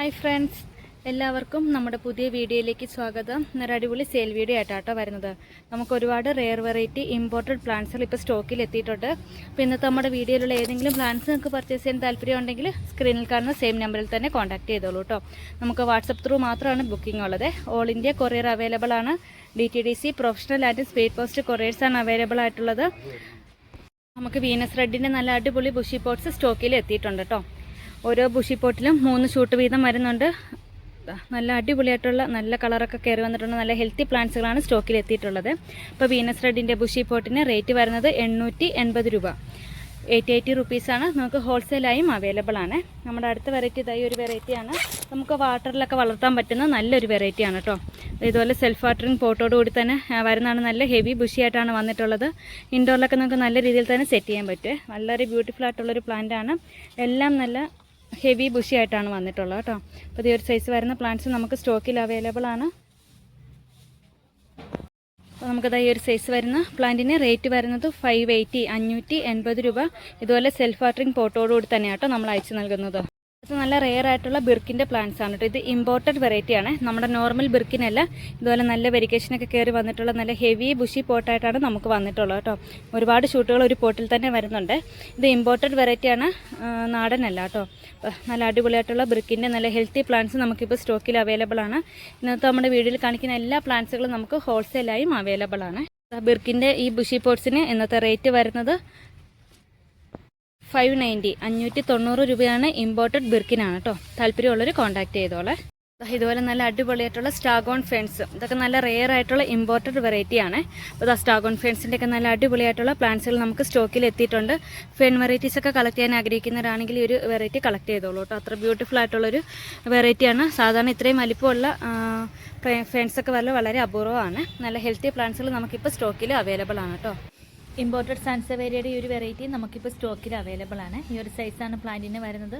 Hi friends എല്ലാവർക്കും നമ്മുടെ പുതിയ വീഡിയോയിലേക്ക് സ്വാഗതം. ഇന്നൊരു അടിപൊളി സെയിൽ വീഡിയോ ആയിട്ടാട്ടോ വരുന്നത്. നമുക്ക് ഒരുപാട് റെയർ വെറൈറ്റി ഇമ്പോർട്ടഡ് പ്ലാന്റ്സുകൾ ഇപ്പോൾ സ്റ്റോക്കിൽ എത്തിയിട്ടുണ്ട്. അപ്പോൾ ഇന്നത്തെ നമ്മുടെ വീഡിയോയിലുള്ള ഏതെങ്കിലും പ്ലാന്റ്സ് നിങ്ങൾക്ക് പർച്ചേസ് ചെയ്യാൻ താല്പര്യം ഉണ്ടെങ്കിൽ സ്ക്രീനിൽ കാണുന്ന സെയിം നമ്പറിൽ തന്നെ കോൺടാക്ട് ചെയ്തോളൂ കേട്ടോ നമുക്ക് വാട്സപ്പ് ത്രൂ മാത്രമാണ് ബുക്കിംഗ് ഉള്ളത്. ഓൾ ഇന്ത്യ കൊറിയർ അവൈലബിൾ ആണ്. D T D C professional and speed post കൊറിയേഴ്സാണ് available ആയിട്ടുള്ളത്. നമുക്ക് വീനസ് റെഡിന്റെ നല്ല അടിപൊളി ബുഷി പോട്ട്സ് സ്റ്റോക്കിൽ എത്തിയിട്ടുണ്ട് കേട്ടോ ഓരോ ബുഷി പോട്ടിലും മൂന്ന് ഷൂട്ട് വീതം വരുന്നുണ്ട്. നല്ല അടിപൊളിയായിട്ടുള്ള നല്ല കളറൊക്കെ കയറി വന്നിട്ടുണ്ട്. നല്ല ഹെൽത്തി പ്ലാന്റ്സുകളാണ് സ്റ്റോക്കിൽ എത്തിയിട്ടുള്ളത്. ഇപ്പോൾ വീനസ് റെഡിന്റെ ബുഷി പോട്ടിന് റേറ്റ് വരുന്നത് എണ്ണൂറ്റി എൺപത് രൂപ. എയ്റ്റി എയ്റ്റി റുപ്പീസാണ്. നമുക്ക് ഹോൾസെയിലായും അവൈലബിൾ ആണ് നമ്മുടെ അടുത്ത വെറൈറ്റി ഇതായി ഒരു വെറൈറ്റിയാണ്. നമുക്ക് വാട്ടറിലൊക്കെ വളർത്താൻ പറ്റുന്ന നല്ലൊരു വെറൈറ്റിയാണ് കേട്ടോ. ഇതുപോലെ സെൽഫ് വാട്ടറിങ് പോട്ടോട് കൂടി തന്നെ വരുന്നതാണ് നല്ല ഹെവി ബുഷിയായിട്ടാണ് വന്നിട്ടുള്ളത്. ഇൻഡോറിലൊക്കെ നമുക്ക് നല്ല രീതിയിൽ തന്നെ സെറ്റ് ചെയ്യാൻ പറ്റും. വളരെ ബ്യൂട്ടിഫുൾ ആയിട്ടുള്ളൊരു പ്ലാന്റ് ആണ് എല്ലാം നല്ല ഹെവി ബുഷി ആയിട്ടാണ് വന്നിട്ടുള്ളത് കേട്ടോ. അപ്പോൾ ഈ ഒരു സൈസ് വരുന്ന പ്ലാന്റ്സ് നമുക്ക് സ്റ്റോക്കിൽ അവൈലബിൾ ആണ്. അപ്പോൾ നമുക്കത് ഈ ഒരു സൈസ് വരുന്ന പ്ലാന്റിന് റേറ്റ് വരുന്നത് ഫൈവ് എയ്റ്റി അഞ്ഞൂറ്റി എൺപത് രൂപ. ഇതുപോലെ സെൽഫ് വാട്ടറിംഗ് പോട്ടോടുകൂടി തന്നെയാട്ടോ നമ്മൾ അയച്ചു നൽകുന്നത്. ഇത് നല്ല റെയർ ആയിട്ടുള്ള ബിർക്കിന്റെ പ്ലാന്റ്സ് ആണ് കേട്ടോ ഇത് ഇമ്പോർട്ടഡ് വെറൈറ്റി ആണ്. നമ്മുടെ നോർമൽ ബിർക്കിനല്ല. ഇതുപോലെ നല്ല വെരിക്കേഷനൊക്കെ കയറി വന്നിട്ടുള്ള നല്ല ഹെവി ബുഷി പോട്ടായിട്ടാണ് നമുക്ക് വന്നിട്ടുള്ളത് കേട്ടോ ഒരുപാട് ഷൂട്ടുകൾ ഒരു പോട്ടിൽ തന്നെ വരുന്നുണ്ട്. ഇത് ഇമ്പോർട്ടഡ് വെറൈറ്റിയാണ് നാടനല്ല കേട്ടോ നല്ല അടിപൊളിയായിട്ടുള്ള ബ്രിക്കിന്റെ നല്ല ഹെൽത്തി പ്ലാന്റ്സ് നമുക്കിപ്പോൾ സ്റ്റോക്കിൽ അവൈലബിൾ ആണ്. ഇന്നത്തെ നമ്മുടെ വീഡിയോയിൽ കാണിക്കുന്ന എല്ലാ പ്ലാന്റ്സുകളും നമുക്ക് ഹോൾസെയിലായും അവൈലബിൾ ആണ്. ബിർക്കിന്റെ ഈ ബുഷി പോട്ട്സിന് ഇന്നത്തെ റേറ്റ് വരുന്നത് ഫൈവ് നയന്റി അഞ്ഞൂറ്റി തൊണ്ണൂറ് രൂപയാണ് ഇമ്പോർട്ടഡ് ബിർക്കിനാണ് കേട്ടോ താല്പര്യമുള്ളവർ കോൺടാക്ട് ചെയ്തോളെ. ഇതുപോലെ നല്ല അടിപൊളിയായിട്ടുള്ള സ്റ്റാഗോൺ ഫെൻസ് ഇതൊക്കെ നല്ല റെയർ ആയിട്ടുള്ള ഇമ്പോർട്ടഡ് വെറൈറ്റി ആണ്. അപ്പോൾ ഇതാ സ്റ്റാഗോൺ ഫെൻസിന്റെ ഒക്കെ നല്ല അടിപൊളിയായിട്ടുള്ള പ്ലാന്റ്സുകൾ നമുക്ക് സ്റ്റോക്കിൽ എത്തിയിട്ടുണ്ട്. ഫെൻ വെറൈറ്റീസ് ഒക്കെ കളക്ട് ചെയ്യാൻ ആഗ്രഹിക്കുന്നവരാണെങ്കിൽ ഈ ഒരു വെറൈറ്റി കളക്ട് ചെയ്തോളൂ കേട്ടോ അത്ര ബ്യൂട്ടിഫുൾ ആയിട്ടുള്ളൊരു വെറൈറ്റിയാണ് സാധാരണ ഇത്രയും വലിപ്പമുള്ള ഫെൻസൊക്കെ വല്ല വളരെ അപൂർവമാണ്. നല്ല ഹെൽത്തി പ്ലാന്റ്സുകൾ നമുക്കിപ്പോൾ സ്റ്റോക്കിൽ അവൈലബിൾ ആണ് കേട്ടോ ഇമ്പോർട്ടഡ് സാൻസവേരിയയുടെ ഈ ഒരു വെറൈറ്റി നമുക്കിപ്പോൾ സ്റ്റോക്കിൽ അവൈലബിൾ ആണ്. ഈ ഒരു സൈസാണ് പ്ലാന്റിന് വരുന്നത്.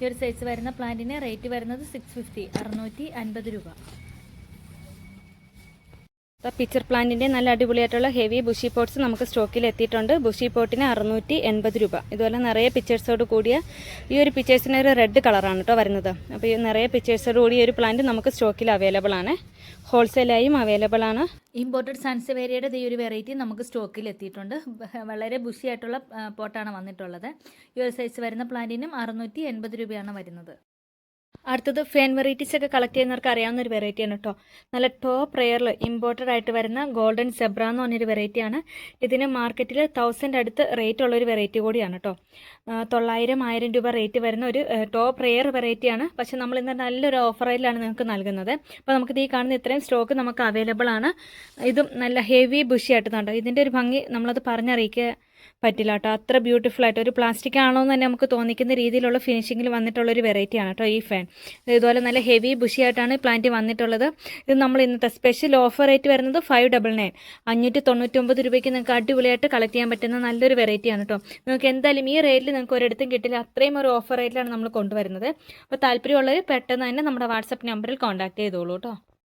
ഈ ഒരു സൈസ് വരുന്ന പ്ലാന്റിന് റേറ്റ് വരുന്നത് സിക്സ് ഫിഫ്റ്റി അറുന്നൂറ്റി അൻപത് രൂപ. പിക്ചർ പ്ലാന്റിന്റെ നല്ല അടിപൊളിയായിട്ടുള്ള ഹെവി ബുഷി പോട്ട്സ് നമുക്ക് സ്റ്റോക്കിൽ എത്തിയിട്ടുണ്ട്. ബുഷി പോട്ടിന് അറുന്നൂറ്റി എൺപത് രൂപ. ഇതുപോലെ നിറയെ പിക്ചേഴ്സോട് കൂടിയ ഈ ഒരു പിക്ചേഴ്സിന് ഒരു റെഡ് കളറാണ് കേട്ടോ വരുന്നത്. അപ്പോൾ ഈ നിറയെ പിക്ചേഴ്സോട് കൂടിയ ഒരു പ്ലാന്റ് നമുക്ക് സ്റ്റോക്കിൽ അവൈലബിൾ ആണ്. ഹോൾസെയിലായും അവൈലബിൾ ആണ്. ഇമ്പോർട്ടഡ് സൺസവേരിയുടെ ഈ ഒരു വെറൈറ്റി നമുക്ക് സ്റ്റോക്കിൽ എത്തിയിട്ടുണ്ട്. വളരെ ബുഷി ആയിട്ടുള്ള പോട്ടാണ് വന്നിട്ടുള്ളത്. ഈ ഒരു സൈസ് വരുന്ന പ്ലാന്റിനും അറുന്നൂറ്റി രൂപയാണ് വരുന്നത്. അടുത്തത് ഫാൻ വെറൈറ്റീസ് ഒക്കെ കളക്ട് ചെയ്യുന്നവർക്ക് അറിയാവുന്ന ഒരു വെറൈറ്റിയാണ് കേട്ടോ നല്ല ടോപ്പ് റെയറിൽ ഇമ്പോർട്ടഡ് ആയിട്ട് വരുന്ന ഗോൾഡൻ സെബ്ര എന്ന് പറഞ്ഞൊരു വെറൈറ്റിയാണ് ഇതിന് മാർക്കറ്റിൽ തൗസൻഡ് അടുത്ത് റേറ്റ് ഉള്ളൊരു വെറൈറ്റി കൂടിയാണ് കേട്ടോ തൊള്ളായിരം ആയിരം രൂപ റേറ്റ് വരുന്ന ഒരു ടോപ്പ് റെയർ വെറൈറ്റിയാണ് പക്ഷെ നമ്മൾ ഇന്ന് നല്ലൊരു ഓഫറിലാണ് നിങ്ങൾക്ക് നൽകുന്നത്. അപ്പോൾ നമുക്കിത് ഈ കാണുന്ന ഇത്രയും സ്റ്റോക്ക് നമുക്ക് അവൈലബിൾ ആണ്. ഇതും നല്ല ഹെവി ബുഷി ആയിട്ടുണ്ടോ ഇതിന്റെ ഒരു ഭംഗി നമ്മളത് പറഞ്ഞറിയിക്കുക പറ്റില്ല കേട്ടോ. അത്ര ബ്യൂട്ടിഫുൾ ആയിട്ട്. ഒരു പ്ലാസ്റ്റിക് ആണോ എന്ന് തന്നെ നമുക്ക് തോന്നിക്കുന്ന രീതിയിലുള്ള ഫിനിഷിങ്ങിൽ വന്നിട്ടുള്ള ഒരു വെറൈറ്റിയാണ് കേട്ടോ ഈ ഫാൻ ഇതുപോലെ നല്ല ഹെവി ബുഷി ആയിട്ടാണ് പ്ലാന്റ് വന്നിട്ടുള്ളത്. ഇത് നമ്മൾ ഇന്നത്തെ സ്പെഷ്യൽ ഓഫർ റേറ്റ് വരുന്നത് ഫൈവ് ഡബിൾ നയൻ അഞ്ഞൂറ്റി തൊണ്ണൂറ്റൊമ്പത് രൂപയ്ക്ക് നിങ്ങൾക്ക് അടിപൊളിയായിട്ട് കളക്ട് ചെയ്യാൻ പറ്റുന്ന നല്ലൊരു വെറൈറ്റിയാണ് കേട്ടോ. നിങ്ങൾക്ക് എന്തായാലും ഈ റേറ്റിൽ നിങ്ങൾക്ക് ഒരിടത്തും കിട്ടില്ല. അത്രയും ഒരു ഓഫർ റേറ്റിലാണ് നമ്മൾ കൊണ്ടുവരുന്നത്. അപ്പോൾ താല്പര്യമുള്ളവർ പെട്ടെന്ന് തന്നെ നമ്മുടെ വാട്സപ്പ് നമ്പറിൽ കോൺടാക്ട് ചെയ്തോളൂ കേട്ടോ.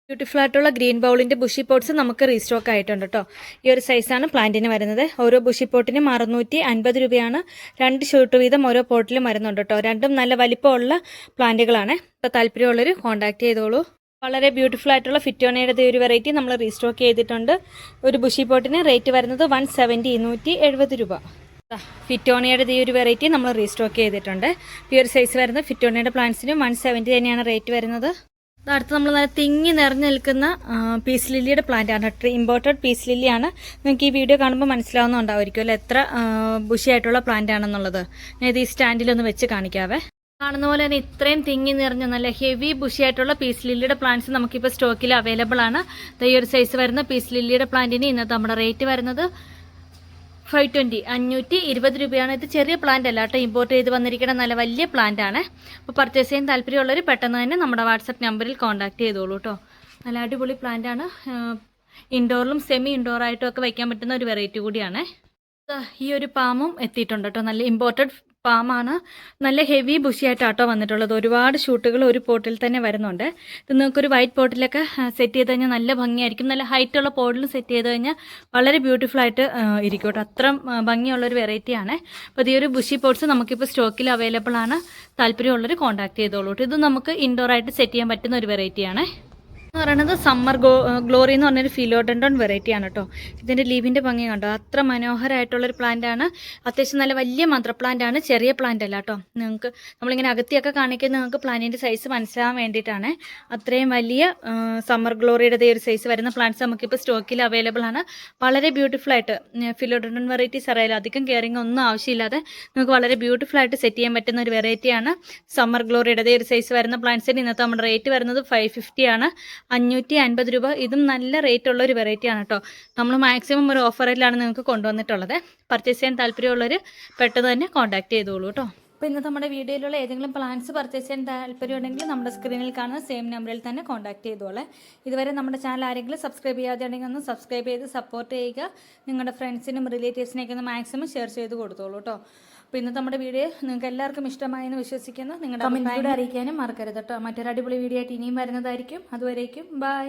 ബ്യൂട്ടിഫുൾ ആയിട്ടുള്ള ഗ്രീൻ ബൗളിന്റെ ബുഷി പോട്ട്സ് നമുക്ക് റീസ്റ്റോക്ക് ആയിട്ടുണ്ട് കേട്ടോ ഈ ഒരു സൈസാണ് പ്ലാന്റിന് വരുന്നത്. ഓരോ ബുഷി പോട്ടിനും അറുന്നൂറ്റി അൻപത് രൂപയാണ്. രണ്ട് ഷൂട്ട് വീതം ഓരോ പോട്ടിലും വരുന്നുണ്ട് കേട്ടോ രണ്ടും നല്ല വലിപ്പമുള്ള പ്ലാന്റുകളാണ് അപ്പോൾ താല്പര്യമുള്ളവർ കോൺടാക്ട് ചെയ്തോളൂ. വളരെ ബ്യൂട്ടിഫുൾ ആയിട്ടുള്ള ഫിറ്റോണയുടെ ഒരു വെറൈറ്റി നമ്മൾ റീസ്റ്റോക്ക് ചെയ്തിട്ടുണ്ട്. ഒരു ബുഷി പോട്ടിന് റേറ്റ് വരുന്നത് വൺ സെവന്റി നൂറ്റി എഴുപത് രൂപ. ഫിറ്റോണിയുടെ ഈ ഒരു വെറൈറ്റി നമ്മൾ റീസ്റ്റോക്ക് ചെയ്തിട്ടുണ്ട്. ഈ സൈസ് വരുന്ന ഫിറ്റോണിയുടെ പ്ലാന്റ്സിനും വൺ സെവന്റി തന്നെയാണ് റേറ്റ് വരുന്നത്. അടുത്ത് നമ്മൾ നല്ല തിങ്ങി നിറഞ്ഞു നിൽക്കുന്ന പീസ് ലില്ലിയുടെ പ്ലാന്റ് ആണ്. ട്രീ ഇമ്പോർട്ടഡ് പീസ് ലില്ലിയാണ് നിങ്ങൾക്ക് ഈ വീഡിയോ കാണുമ്പോൾ മനസ്സിലാവുന്നുണ്ടാവുമായിരിക്കും അല്ലേ? എത്ര ബുഷിയായിട്ടുള്ള പ്ലാന്റ് ആണെന്നുള്ളത്. ഞാൻ ഇത് ഈ സ്റ്റാൻഡിലൊന്ന് വെച്ച് കാണിക്കാവേ. കാണുന്ന പോലെ തന്നെ ഇത്രയും തിങ്ങി നിറഞ്ഞ നല്ല ഹെവി ബുഷിയായിട്ടുള്ള പീസ് ലില്ലിയുടെ പ്ലാന്റ്സ് നമുക്കിപ്പോൾ സ്റ്റോക്കിൽ അവൈലബിൾ ആണ്. ഈ ഒരു സൈസ് വരുന്ന പീസ് ലില്ലിയുടെ പ്ലാന്റിന് ഇന്നത്തെ നമ്മുടെ റേറ്റ് വരുന്നത് ഫൈവ് ട്വന്റി അഞ്ഞൂറ്റി ഇരുപത് രൂപയാണ്. ഇത് ചെറിയ പ്ലാന്റ് അല്ല കേട്ടോ. ഇമ്പോർട്ട് ചെയ്ത് വന്നിരിക്കുന്ന നല്ല വലിയ പ്ലാന്റ് ആണ്. അപ്പോൾ പർച്ചേസ് ചെയ്യാൻ താല്പര്യമുള്ളവർ പെട്ടെന്ന് തന്നെ നമ്മുടെ വാട്സപ്പ് നമ്പറിൽ കോൺടാക്ട് ചെയ്തോളൂ കേട്ടോ. നല്ല അടിപൊളി പ്ലാന്റ് ആണ്. ഇൻഡോറിലും സെമി ഇൻഡോറായിട്ടും ഒക്കെ വയ്ക്കാൻ പറ്റുന്ന ഒരു വെറൈറ്റി കൂടിയാണ്. ഈ ഒരു പാമും എത്തിയിട്ടുണ്ട് കേട്ടോ. നല്ല ഇമ്പോർട്ടഡ് പാമാണ്. നല്ല ഹെവി ബുഷിയായിട്ടാട്ടോ വന്നിട്ടുള്ളത്. ഒരുപാട് ഷൂട്ടുകൾ ഒരു പോട്ടിൽ തന്നെ വരുന്നുണ്ട്. ഇത് നിങ്ങൾക്കൊരു വൈറ്റ് പോട്ടിലൊക്കെ സെറ്റ് ചെയ്ത് കഴിഞ്ഞാൽ നല്ല ഭംഗിയായിരിക്കും. നല്ല ഹൈറ്റുള്ള പോട്ടിലും സെറ്റ് ചെയ്ത് കഴിഞ്ഞാൽ വളരെ ബ്യൂട്ടിഫുൾ ആയിട്ട് ഇരിക്കും കേട്ടോ. അത്രയും ഭംഗിയുള്ളൊരു വെറൈറ്റിയാണ് അപ്പോൾ ഈ ഒരു ബുഷി പോട്ട്സ് നമുക്കിപ്പോൾ സ്റ്റോക്കിൽ അവൈലബിൾ ആണ്. താല്പര്യമുള്ളവർ കോൺടാക്ട് ചെയ്തോളൂ കേട്ടോ. ഇത് നമുക്ക് ഇൻഡോർ ആയിട്ട് സെറ്റ് ചെയ്യാൻ പറ്റുന്ന ഒരു വെറൈറ്റിയാണ് എന്ന് പറയുന്നത് സമ്മർ ഗോ ഗ്ലോറി എന്ന് പറഞ്ഞൊരു ഫിലോഡൻഡോൺ വെറൈറ്റി ആണ് കേട്ടോ ഇതിന്റെ ലീവിന്റെ ഭംഗി കണ്ടോ? അത്ര മനോഹരമായിട്ടുള്ളൊരു പ്ലാന്റ് ആണ്. അത്യാവശ്യം നല്ല വലിയ മന്ത്ര പ്ലാന്റ് ആണ് ചെറിയ പ്ലാന്റ് അല്ല കേട്ടോ നിങ്ങൾക്ക് നമ്മളിങ്ങനെ അകത്തിയൊക്കെ കാണിക്കുന്നത് നിങ്ങൾക്ക് പ്ലാന്റിന്റെ സൈസ് മനസ്സിലാവാൻ വേണ്ടിയിട്ടാണ്. അത്രയും വലിയ സമ്മർ ഗ്ലോറിയുടെ ഒരു സൈസ് വരുന്ന പ്ലാന്റ്സ് നമുക്കിപ്പോൾ സ്റ്റോക്കിൽ അവൈലബിൾ ആണ്. വളരെ ബ്യൂട്ടിഫുൾ ആയിട്ട് ഫിലോഡൻഡോൺ വെറൈറ്റീസ് അറിയാലോ. അധികം കെയറിങ് ഒന്നും ആവശ്യമില്ലാതെ നിങ്ങൾക്ക് വളരെ ബ്യൂട്ടിഫുൾ ആയിട്ട് സെറ്റ് ചെയ്യാൻ പറ്റുന്ന ഒരു വെറൈറ്റിയാണ് സമ്മർ ഗ്ലോറിയുടെ ഒരു സൈസ് വരുന്ന പ്ലാന്റ്സിന് ഇന്നത്തെ നമ്മുടെ റേറ്റ് വരുന്നത് ഫൈവ് ഫിഫ്റ്റി ആണ്. അഞ്ഞൂറ്റി അൻപത് രൂപ. ഇതും നല്ല റേറ്റ് ഉള്ള ഒരു വെറൈറ്റി ആണ് കേട്ടോ നമ്മൾ മാക്സിമം ഒരു ഓഫറിലാണ് നിങ്ങൾക്ക് കൊണ്ടുവന്നിട്ടുള്ളത്. പർച്ചേസ് ചെയ്യാൻ താല്പര്യമുള്ളവർ പെട്ടെന്ന് തന്നെ കോൺടാക്ട് ചെയ്തോളൂ കേട്ടോ അപ്പോൾ ഇന്നത്തെ നമ്മുടെ വീഡിയോയിലുള്ള ഏതെങ്കിലും പ്ലാൻസ് പർച്ചേസ് ചെയ്യാൻ താല്പര്യമുണ്ടെങ്കിൽ നമ്മുടെ സ്ക്രീനിൽ കാണുന്ന സെയിം നമ്പറിൽ തന്നെ കോൺടാക്ട് ചെയ്തോളെ. ഇതുവരെ നമ്മുടെ ചാനൽ ആരെങ്കിലും സബ്സ്ക്രൈബ് ചെയ്യാതെ ഒന്ന് സബ്സ്ക്രൈബ് ചെയ്ത് സപ്പോർട്ട് ചെയ്യുക. നിങ്ങളുടെ ഫ്രണ്ട്സിനും റിലേറ്റീവ്സിനൊക്കെ ഒന്ന് മാക്സിമം ഷെയർ ചെയ്ത് കൊടുത്തോളൂ കേട്ടോ അപ്പോൾ ഇന്നത്തെ നമ്മുടെ വീഡിയോ നിങ്ങൾക്ക് എല്ലാവർക്കും ഇഷ്ടമായെന്ന് വിശ്വസിക്കുന്നു. നിങ്ങളുടെ അറിയിക്കാനും മറക്കരുത് കേട്ടോ. മറ്റൊരു അടിപൊളി വീഡിയോ ആയിട്ട് ഇനിയും വരുന്നതായിരിക്കും. അതുവരേക്കും ബൈ